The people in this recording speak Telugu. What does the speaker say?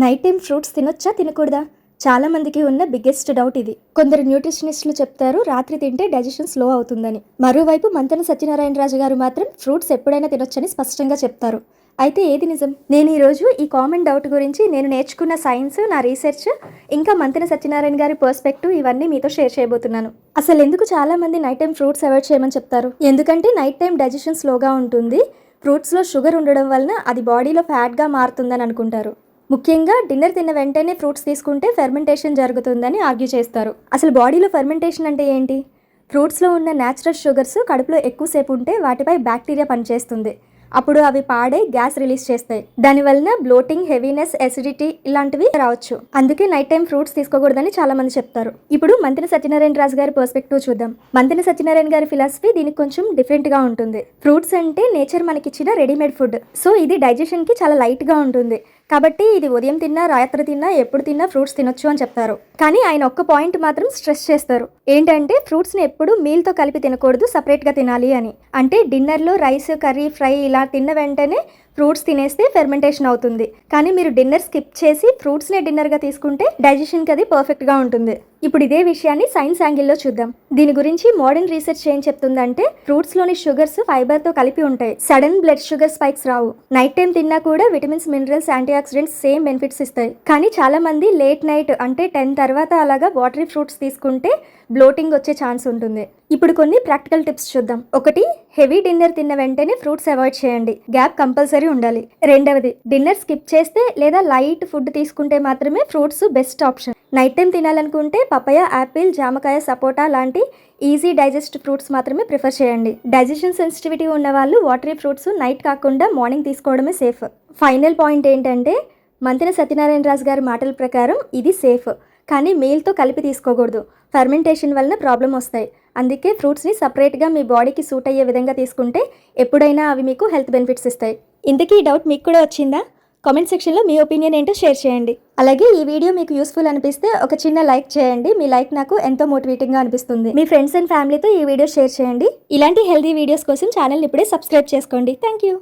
నైట్ టైం ఫ్రూట్స్ తినొచ్చా? తినకూడదా? చాలామందికి ఉన్న బిగ్గెస్ట్ డౌట్ ఇది. కొందరు న్యూట్రిషనిస్టులు చెప్తారు రాత్రి తింటే డైజెషన్ స్లో అవుతుందని. మరోవైపు మంతన సత్యనారాయణ రాజు గారు మాత్రం ఫ్రూట్స్ ఎప్పుడైనా తినొచ్చని స్పష్టంగా చెప్తారు. అయితే ఏది నిజం? నేను ఈరోజు ఈ కామన్ డౌట్ గురించి నేను నేర్చుకున్న సైన్స్ నా రీసెర్చ్ ఇంకా మంతెన సత్యనారాయణ గారి పర్స్పెక్టివ్ ఇవన్నీ మీతో షేర్ చేయబోతున్నాను. అసలు ఎందుకు చాలామంది నైట్ టైం ఫ్రూట్స్ అవాయిడ్ చేయమని చెప్తారు? ఎందుకంటే నైట్ టైం డైజెషన్ స్లోగా ఉంటుంది. ఫ్రూట్స్లో షుగర్ ఉండడం వలన అది బాడీలో ఫ్యాట్గా మారుతుందని అనుకుంటారు. ముఖ్యంగా డిన్నర్ తిన్న వెంటనే ఫ్రూట్స్ తీసుకుంటే ఫెర్మెంటేషన్ జరుగుతుందని ఆర్గ్యూ చేస్తారు. అసలు బాడీలో ఫెర్మెంటేషన్ అంటే ఏంటి? ఫ్రూట్స్లో ఉన్న న్యాచురల్ షుగర్స్ కడుపులో ఎక్కువసేపు ఉంటే వాటిపై బ్యాక్టీరియా పనిచేస్తుంది. అప్పుడు అవి పాడే గ్యాస్ రిలీజ్ చేస్తాయి. దానివల్ల బ్లోటింగ్ హెవీనెస్ ఎసిడిటీ ఇలాంటివి రావచ్చు. అందుకే నైట్ టైం ఫ్రూట్స్ తీసుకోకూడదని చాలా మంది చెప్తారు. ఇప్పుడు మంతిన సత్యనారాయణ రాజు గారి పర్స్పెక్టివ్ చూద్దాం. మంతిన సత్యనారాయణ గారి ఫిలాసఫీ దీనికి కొంచెం డిఫరెంట్గా ఉంటుంది. ఫ్రూట్స్ అంటే నేచర్ మనకిచ్చిన రెడీమేడ్ ఫుడ్. సో ఇది డైజెషన్కి చాలా లైట్గా ఉంటుంది. కాబట్టి ఇది ఉదయం తిన్నా రాత్రి తిన్నా ఎప్పుడు తిన్నా ఫ్రూట్స్ తినొచ్చు అని చెప్తారు. కానీ ఆయన ఒక్క పాయింట్ మాత్రం స్ట్రెస్ చేస్తారు. ఏంటంటే ఫ్రూట్స్ని ఎప్పుడు మీల్తో కలిపి తినకూడదు సపరేట్గా తినాలి అని. అంటే డిన్నర్లో రైస్ కర్రీ ఫ్రై ఇలా తిన్న వెంటనే ఫ్రూట్స్ తినేస్తే ఫెర్మెంటేషన్ అవుతుంది. కానీ మీరు డిన్నర్ స్కిప్ చేసి ఫ్రూట్స్నే డిన్నర్గా తీసుకుంటే డైజెషన్కి అది పర్ఫెక్ట్గా ఉంటుంది. ఇప్పుడు ఇదే విషయాన్ని సైన్స్ యాంగిల్లో చూద్దాం. దీని గురించి మోడర్న్ రీసెర్చ్ ఏం చెప్తుందంటే ఫ్రూట్స్లోని షుగర్స్ ఫైబర్తో కలిపి ఉంటాయి. సడన్ బ్లడ్ షుగర్ స్పైక్స్ రావు. నైట్ టైం తిన్నా కూడా vitamins minerals antioxidants same benefits ఇస్తాయి. కానీ చాలా మంది లేట్ నైట్ అంటే టెన్ తర్వాత అలాగా వాటరీ ఫ్రూట్స్ తీసుకుంటే బ్లోటింగ్ వచ్చే ఛాన్స్ ఉంటుంది. ఇప్పుడు కొన్ని ప్రాక్టికల్ టిప్స్ చూద్దాం. ఒకటి హెవీ డిన్నర్ తిన్న వెంటనే ఫ్రూట్స్ అవాయిడ్ చేయండి. గ్యాప్ కంపల్సరీ ఉండాలి. రెండవది డిన్నర్ స్కిప్ చేస్తే లేదా లైట్ ఫుడ్ తీసుకుంటే మాత్రమే fruits best option. Night time తినాలనుకుంటే papaya apple జామకాయ సపోటా లాంటి ఈజీ డైజెస్ట్ ఫ్రూట్స్ మాత్రమే ప్రిఫర్ చేయండి. డైజెషన్ సెన్సిటివిటీ ఉన్న వాళ్ళు వాటరీ ఫ్రూట్స్ నైట్ కాకుండా మార్నింగ్ తీసుకోవడమే సేఫ్. ఫైనల్ పాయింట్ ఏంటంటే మంత్రి సత్యనారాయణ రాజు గారి మాటల ప్రకారం ఇది సేఫ్. కానీ మీల్తో కలిపి తీసుకోకూడదు. ఫర్మెంటేషన్ వలన ప్రాబ్లం వస్తాయి. అందుకే ఫ్రూట్స్ని సపరేట్గా మీ బాడీకి సూట్ అయ్యే విధంగా తీసుకుంటే ఎప్పుడైనా అవి మీకు హెల్త్ బెనిఫిట్స్ ఇస్తాయి. ఇంతకీ ఈ డౌట్ మీకు కూడా వచ్చిందా? కామెంట్ సెక్షన్లో మీ ఒపీనియన్ ఏంటో షేర్ చేయండి. అలాగే ఈ వీడియో మీకు యూస్ఫుల్ అనిపిస్తే ఒక చిన్న లైక్ చేయండి. మీ లైక్ నాకు ఎంతో మోటివేటింగ్గా అనిపిస్తుంది. మీ ఫ్రెండ్స్ అండ్ ఫ్యామిలీతో ఈ వీడియో షేర్ చేయండి. ఇలాంటి హెల్తీ వీడియోస్ కోసం ఛానల్ని ఇప్పుడే సబ్స్క్రైబ్ చేసుకోండి. Thank you.